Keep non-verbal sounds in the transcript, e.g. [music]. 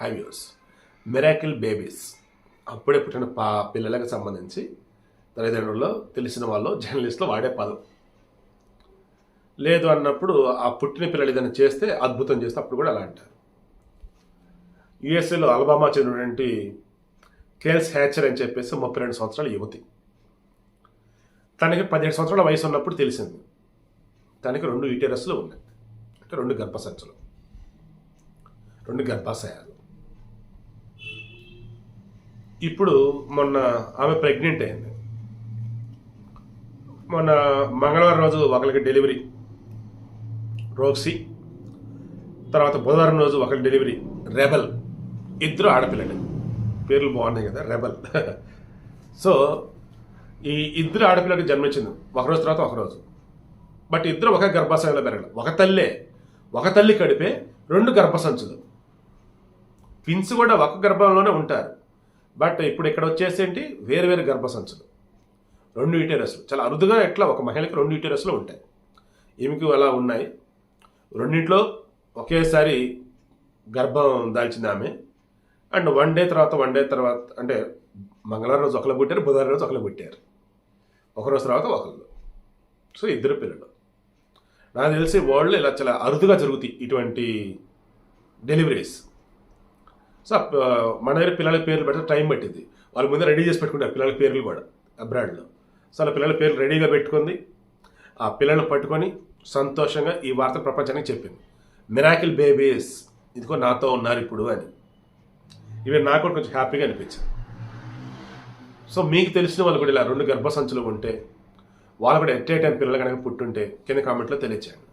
High views miracle babies అప్పుడే పుట్టిన పా పిల్లలకు సంబంధించి తల్లిదండ్రుల్లో తెలిసిన వాళ్ళు జర్నలిస్ట్లో వాడే పదం. లేదు అన్నప్పుడు ఆ పుట్టిన పిల్లలు ఏదైనా చేస్తే అద్భుతం చేస్తే అప్పుడు కూడా అలా అంటారు. యుఎస్ఏలో అలబామా చెందినటువంటి కేల్స్ హ్యాచర్ అని చెప్పేసి ముప్పై రెండు సంవత్సరాల యువతి. తనకి పదిహేడు సంవత్సరాల వయసు ఉన్నప్పుడు తెలిసింది. తనకి రెండు ఈటెరస్లు ఉన్నాయి. అంటే రెండు గర్భసంచులు. రెండు గర్భాశయాలు. ఇప్పుడు మొన్న ఆమె ప్రెగ్నెంట్ అయింది. మొన్న మంగళవారం రోజు ఒకరికి డెలివరీ రోక్సీ తర్వాత బుధవారం రోజు ఒకరి డెలివరీ రెబల్ ఇద్దరు ఆడపిల్లలు. పేర్లు బాగున్నాయి కదా రెబల్. [laughs] సో ఈ ఇద్దరు ఆడపిల్లకి జన్మించింది ఒకరోజు తర్వాత ఒకరోజు బట్ ఇద్దరు ఒక గర్భాశయంలో పెరగడం. ఒక తల్లే ఒక తల్లి కడిపే రెండు గర్భసంచులు. పిన్స్ కూడా ఒక గర్భంలోనే ఉంటారు. బట్ ఇప్పుడు ఇక్కడ వచ్చేసి ఏంటి? వేరు గర్భసంచులు రెండు యూటెరస్లు చాలా అరుదుగా ఎట్లా ఒక మహిళకి రెండు యూటెరస్లు ఉంటాయి. ఈమెకి అలా ఉన్నాయి? రెండింటిలో ఒకేసారి గర్భం దాల్చింది ఆమె. అండ్ వన్ డే తర్వాత వన్ డే తర్వాత అంటే మంగళవారం రోజు ఒకళ్ళు పుట్టారు బుధవారం రోజు ఒకళ్ళు పుట్టారు. ఒకరోజు తర్వాత ఒకళ్ళు. సో ఇద్దరు పిల్లలు. నాకు తెలిసి వరల్డ్లో ఇలా చాలా అరుదుగా జరుగుతాయి ఇటువంటి డెలివరీస్. సో మన దగ్గర పిల్లల పేర్లు పెడితే టైం పట్టింది. వాళ్ళ ముందే రెడీ చేసి పెట్టుకుంటారు పిల్లల పేర్లు కూడా అబ్రాడ్లో సో అలా పిల్లల పేర్లు రెడీగా పెట్టుకుంది. ఆ పిల్లలను పట్టుకొని సంతోషంగా ఈ వార్త ప్రపంచానికి చెప్పింది. మిరాకిల్ బేబీస్ ఇదిగో నాతో ఉన్నారు ఇప్పుడు అని. ఇవి నాకు కూడా కొంచెం హ్యాపీగా అనిపించింది. సో మీకు తెలిసిన వాళ్ళు కూడా ఇలా రెండు గర్భసంచులు ఉంటే వాళ్ళు కూడా ఎట్ ఏ టైం పిల్లలు కనుక పుట్టుంటే కింద కామెంట్లో తెలియచేయండి.